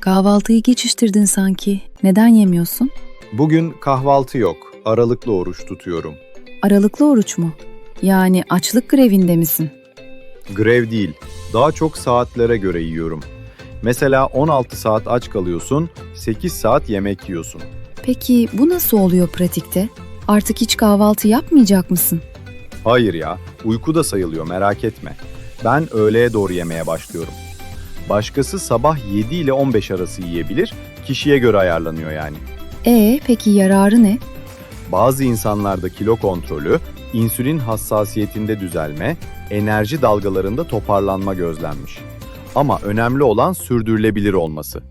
Kahvaltıyı geçiştirdin sanki. Neden yemiyorsun? Bugün kahvaltı yok. Aralıklı oruç tutuyorum. Aralıklı oruç mu? Yani açlık grevinde misin? Grev değil. Daha çok saatlere göre yiyorum. Mesela 16 saat aç kalıyorsun, 8 saat yemek yiyorsun. Peki bu nasıl oluyor pratikte? Artık hiç kahvaltı yapmayacak mısın? Hayır ya, uyku da sayılıyor merak etme. Ben öğleye doğru yemeye başlıyorum. Başkası sabah 7 ile 15 arası yiyebilir, kişiye göre ayarlanıyor yani. E peki yararı ne? Bazı insanlarda kilo kontrolü, insülin hassasiyetinde düzelme, enerji dalgalarında toparlanma gözlenmiş. Ama önemli olan sürdürülebilir olması.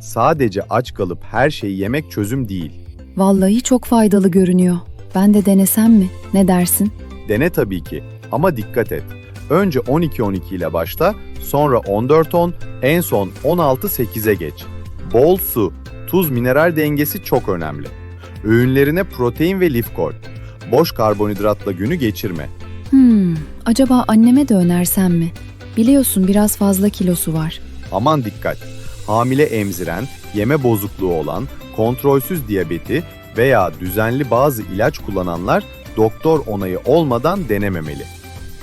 Sadece aç kalıp her şeyi yemek çözüm değil. Vallahi çok faydalı görünüyor. Ben de denesem mi? Ne dersin? Dene tabii ki ama dikkat et. Önce 12-12 ile başla, sonra 14-10, en son 16-8'e geç. Bol su, tuz mineral dengesi çok önemli. Öğünlerine protein ve lif koy. Boş karbonhidratla günü geçirme. Hmm, acaba anneme de önersem mi? Biliyorsun biraz fazla kilosu var. Aman dikkat! Hamile emziren, yeme bozukluğu olan, kontrolsüz diyabeti veya düzenli bazı ilaç kullananlar doktor onayı olmadan denememeli.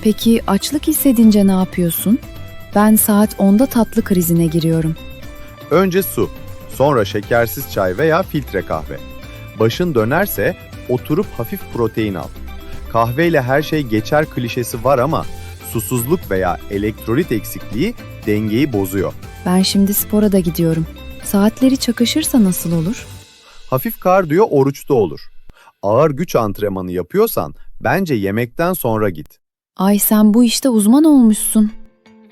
Peki açlık hissedince ne yapıyorsun? Ben saat 10'da tatlı krizine giriyorum. Önce su, sonra şekersiz çay veya filtre kahve. Başın dönerse oturup hafif protein al. Kahveyle her şey geçer klişesi var ama susuzluk veya elektrolit eksikliği dengeyi bozuyor. Ben şimdi spora da gidiyorum. Saatleri çakışırsa nasıl olur? Hafif kardiyo oruçta olur. Ağır güç antrenmanı yapıyorsan bence yemekten sonra git. Ay sen bu işte uzman olmuşsun.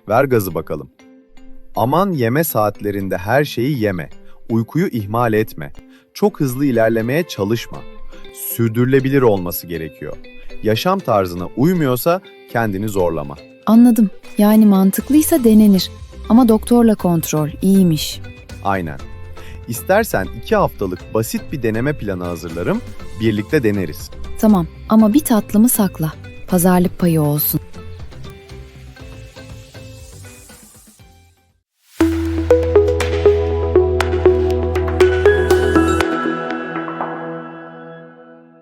Ver gazı bakalım. Aman yeme saatlerinde her şeyi yeme. Uykuyu ihmal etme. Çok hızlı ilerlemeye çalışma. Sürdürülebilir olması gerekiyor. Yaşam tarzına uymuyorsa kendini zorlama. Anladım. Yani mantıklıysa denenir. Ama doktorla kontrol iyiymiş. Aynen. İstersen iki haftalık basit bir deneme planı hazırlarım, birlikte deneriz. Tamam ama bir tatlımı sakla. Pazarlık payı olsun.